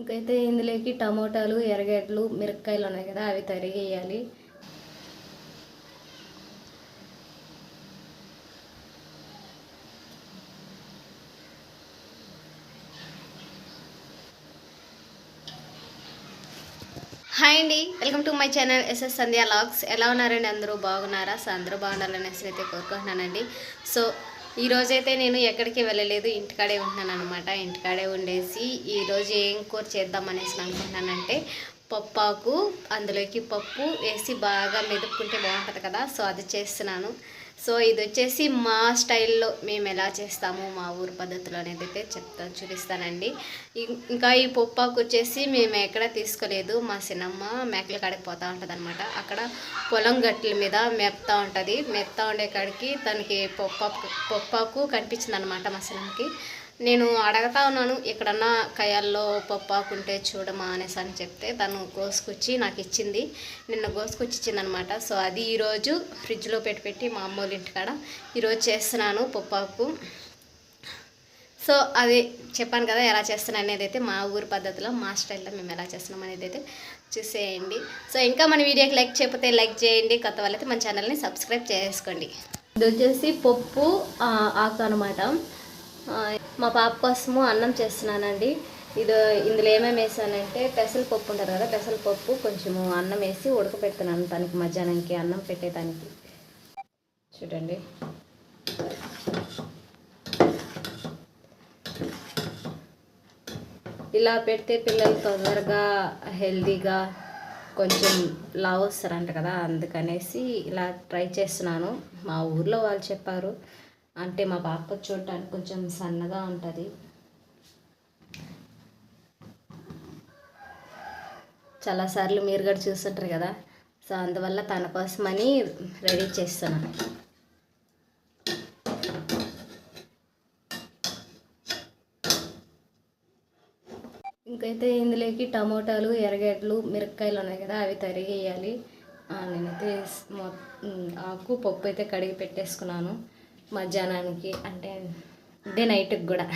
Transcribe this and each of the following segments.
ఇంకైతే ఇందులోకి టమోటాలు ఎర్రగడ్డలు మిరపకాయలు ఉన్నాయి కదా అవి తరిగేయాలి. హాయ్ అండి welcome to my channel SS Sandhya logs. ఎలా ఉన్నారండి అందరూ? బాగున్నారా? సో అందరూ బాగుండాలని అయితే కోరుకుంటున్నానండి. సో ఈ రోజైతే నేను ఎక్కడికి వెళ్ళలేదు ఇంటికాడే ఉంటున్నాను అనమాట ఇంటికాడే ఉండేసి ఈరోజు ఏం కూర చేద్దాం అనేసి అనుకుంటున్నానంటే పప్పాకు అందులోకి పప్పు వేసి బాగా మెదుపుకుంటే బాగుంటుంది కదా సో అది చేస్తున్నాను. సో ఇది వచ్చేసి మా స్టైల్లో మేము ఎలా చేస్తాము మా ఊరు పద్ధతిలో అనేది అయితే చెప్తాను చూపిస్తానండి. ఇంకా ఈ పొప్పాకు వచ్చేసి మేము ఎక్కడ తీసుకోలేదు. మా సినమ్మ మేకల కాడికి పోతూ ఉంటుంది అనమాట అక్కడ పొలం గట్ల మీద మేపుతా ఉంటుంది. మేపుతా ఉండే కాడికి తనకి పొప్పాకు పొప్పాకు కనిపించింది అనమాట మా సినమ్మకి. నేను అడగతా ఉన్నాను ఎక్కడన్నా కయాల్లో పప్పాకు చూడమా అనేసి అని చెప్తే తను కోసుకొచ్చి నాకు ఇచ్చింది. నిన్న కోసుకొచ్చి ఇచ్చింది అనమాట సో అది ఈరోజు ఫ్రిడ్జ్లో పెట్టి పెట్టి మా అమ్మోళ్ళ ఇంటికాడ ఈరోజు చేస్తున్నాను పప్పాకు. సో అది చెప్పాను కదా ఎలా చేస్తున్నాను అనేది అయితే మా ఊరి పద్ధతిలో మా స్టైల్లో మేము ఎలా చేస్తున్నాం అనేది అయితే చూసేయండి. సో ఇంకా మన వీడియోకి లైక్ చేయకపోతే లైక్ చేయండి. కొత్త వాళ్ళైతే మన ఛానల్ని సబ్స్క్రైబ్ చేసుకోండి. ఇది వచ్చేసి పప్పు ఆకు అనమాట మా పాప కోసము అన్నం చేస్తున్నానండి. ఇది ఇందులో ఏమేమి వేసానంటే పెసరపప్పు ఉంటుంది కదా పెసరపప్పు కొంచెము అన్నం వేసి ఉడకపెడుతున్నాను దానికి మధ్యాహ్నానికి అన్నం పెట్టేదానికి. చూడండి. ఇలా పెడితే పిల్లలు తొందరగా హెల్తీగా కొంచెం లావ్ వస్తారంట కదా అందుకనేసి ఇలా ట్రై చేస్తున్నాను. మా ఊర్లో వాళ్ళు చెప్పారు అంటే మా పాప చూడటానికి కొంచెం సన్నగా ఉంటుంది. చాలాసార్లు మీరు కూడా చూస్తుంటారు కదా. సో అందువల్ల తన కోసమని రెడీ చేస్తున్నాను. ఇంకైతే ఇందులోకి టమోటాలు ఎర్రగడ్డలు మిరపకాయలు ఉన్నాయి కదా అవి తరిగేయాలి. నేనైతే ఆకు పప్పు అయితే కడిగి పెట్టేసుకున్నాను. మధ్యాహ్నానికి అంటే డే నైట్కి కూడా.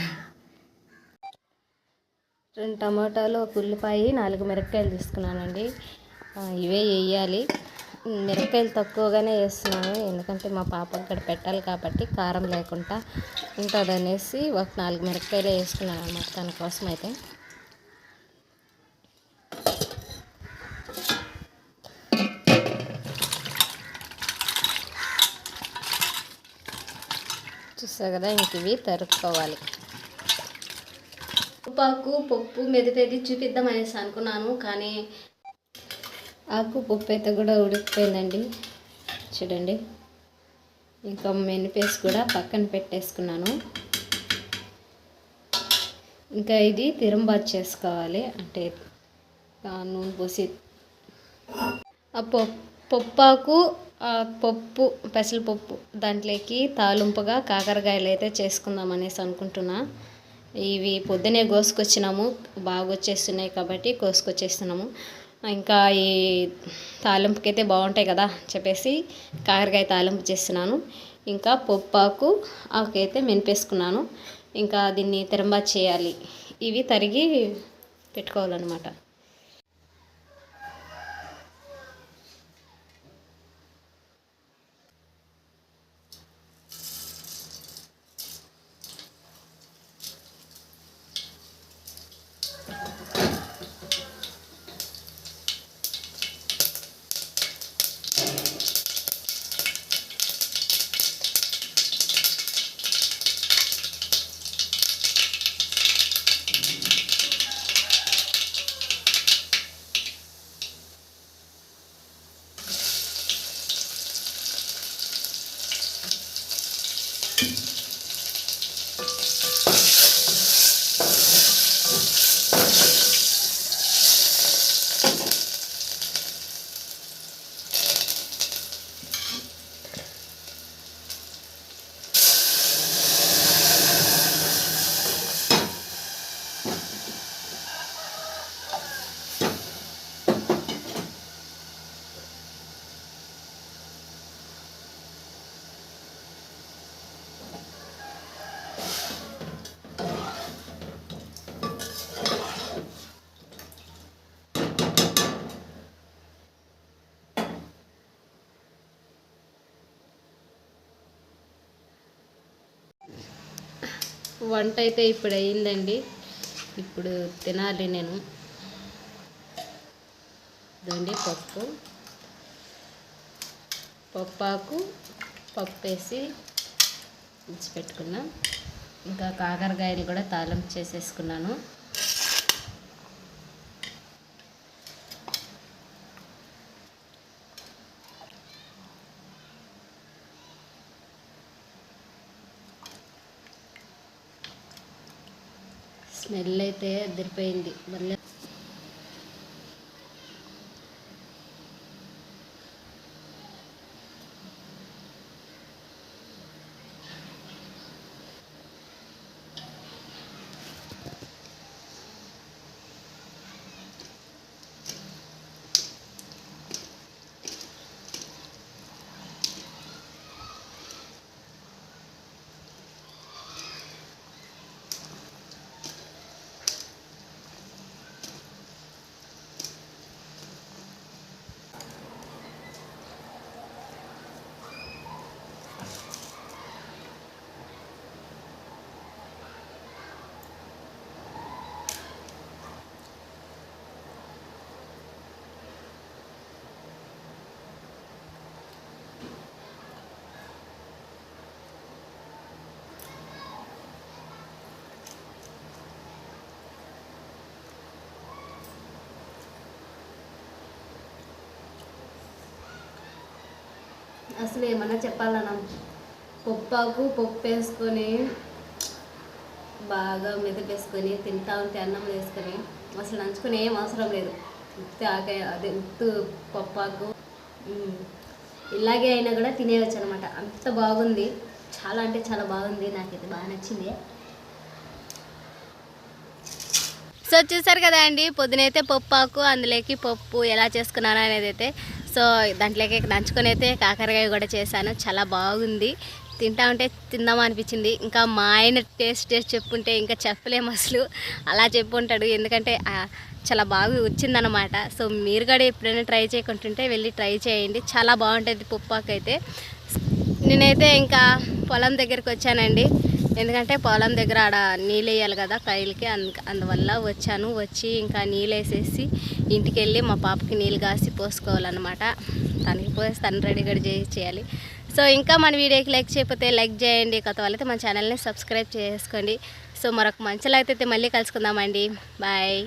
రెండు టమాటాలు ఒక ఉల్లిపాయ నాలుగు మిరపకాయలు తీసుకున్నానండి. ఇవే వేయాలి. మిరపకాయలు తక్కువగానే వేస్తున్నాను. ఎందుకంటే మా పాప ఇక్కడ పెట్టాలి కాబట్టి కారం లేకుండా ఉంటుంది అనేసి ఒక నాలుగు మిరపకాయలు వేసుకున్నాను అనమాట దానికోసం అయితే చూసా కదా ఇంక ఇవి తరుక్కోవాలి. ఉప్పాకు పప్పు మెదిపేది చూపిద్దాం అనేసి అనుకున్నాను కానీ ఆకు పప్పు అయితే కూడా ఉడికిపోయిందండి. చూడండి. ఇంకా మెనిపేసి కూడా పక్కన పెట్టేసుకున్నాను. ఇంకా ఇది తిరుంబాత్ చేసుకోవాలి. అంటే నూనె పోసి. ఆ పప్పు పప్పాకు ఆ పప్పు పెసరపప్పు దాంట్లోకి తాలింపుగా కాకరకాయలు అయితే చేసుకుందాం అనేసి అనుకుంటున్నా. ఇవి పొద్దునే కోసుకొచ్చినాము బాగా వచ్చేస్తున్నాయి కాబట్టి కోసుకొచ్చేస్తున్నాము. ఇంకా ఈ తాలింపుకి అయితే బాగుంటాయి కదా చెప్పేసి కాకరకాయ తాలింపు చేస్తున్నాను. ఇంకా పప్పాకు ఆకైతే మెనిపేసుకున్నాను ఇంకా దీన్ని తిరంబా చేయాలి. ఇవి తరిగి పెట్టుకోవాలన్నమాట. వంట అయితే ఇప్పుడు అయిందండి. ఇప్పుడు తినాలి నేను. ఇదండి పప్పు. పప్పాకు పప్పు వేసి పెట్టుకున్నాం. ఇంకా కాకరకాయలు కూడా తాలింపు చేసేసుకున్నాను. స్మెల్ అయితే అదిరిపోయింది మళ్ళీ అసలు ఏమన్నా చెప్పాలన్నా పప్పాకు పప్పు వేసుకొని బాగా మెదిపేసుకొని తింటా ఉంటే అన్నం వేసుకొని అసలు నంచుకొని ఏం అవసరం లేదు. ఉత్తి ఆకాయ అదే ఉత్తు పప్పాకు ఇలాగే అయినా కూడా తినేయచ్చు అనమాట అంత బాగుంది. చాలా అంటే చాలా బాగుంది. నాకైతే బాగా నచ్చింది. సో చూసారు కదా అండి పొద్దునైతే పప్పాకు అందులోకి పప్పు ఎలా చేసుకున్నాను అనేది అయితే సో దాంట్లోకి దంచుకొని అయితే కాకరకాయ కూడా చేశాను. చాలా బాగుంది. తింటా ఉంటే తిందామా అనిపించింది. ఇంకా మా ఆయన టేస్ట్ టేస్ట్ చెప్పుంటే ఇంకా చెప్పలేము అసలు. అలా చెప్పుంటాడు. ఎందుకంటే చాలా బాగా వచ్చిందనమాట సో మీరు కూడా ఎప్పుడైనా ట్రై చేయకుంటుంటే వెళ్ళి ట్రై చేయండి. చాలా బాగుంటుంది పుప్పాకైతే. నేనైతే ఇంకా పొలం దగ్గరికి వచ్చానండి. ఎందుకంటే పొలం దగ్గర ఆడ నీళ్ళు వేయాలి కదా కైలకి అందు అందువల్ల వచ్చాను. వచ్చి ఇంకా నీళ్ళు వేసేసి ఇంటికి వెళ్ళి మా పాపకి నీళ్ళు కాసి పోసుకోవాలన్నమాట. తనకి పోసి తను రెడీగా చేసి చేయాలి. సో ఇంకా మన వీడియోకి లైక్ చేయకపోతే లైక్ చేయండి. కొత్త వాళ్ళైతే మన ఛానల్ని సబ్స్క్రైబ్ చేసుకోండి. సో మరొక మంచిలో అయితే మళ్ళీ కలుసుకుందామండి. బాయ్.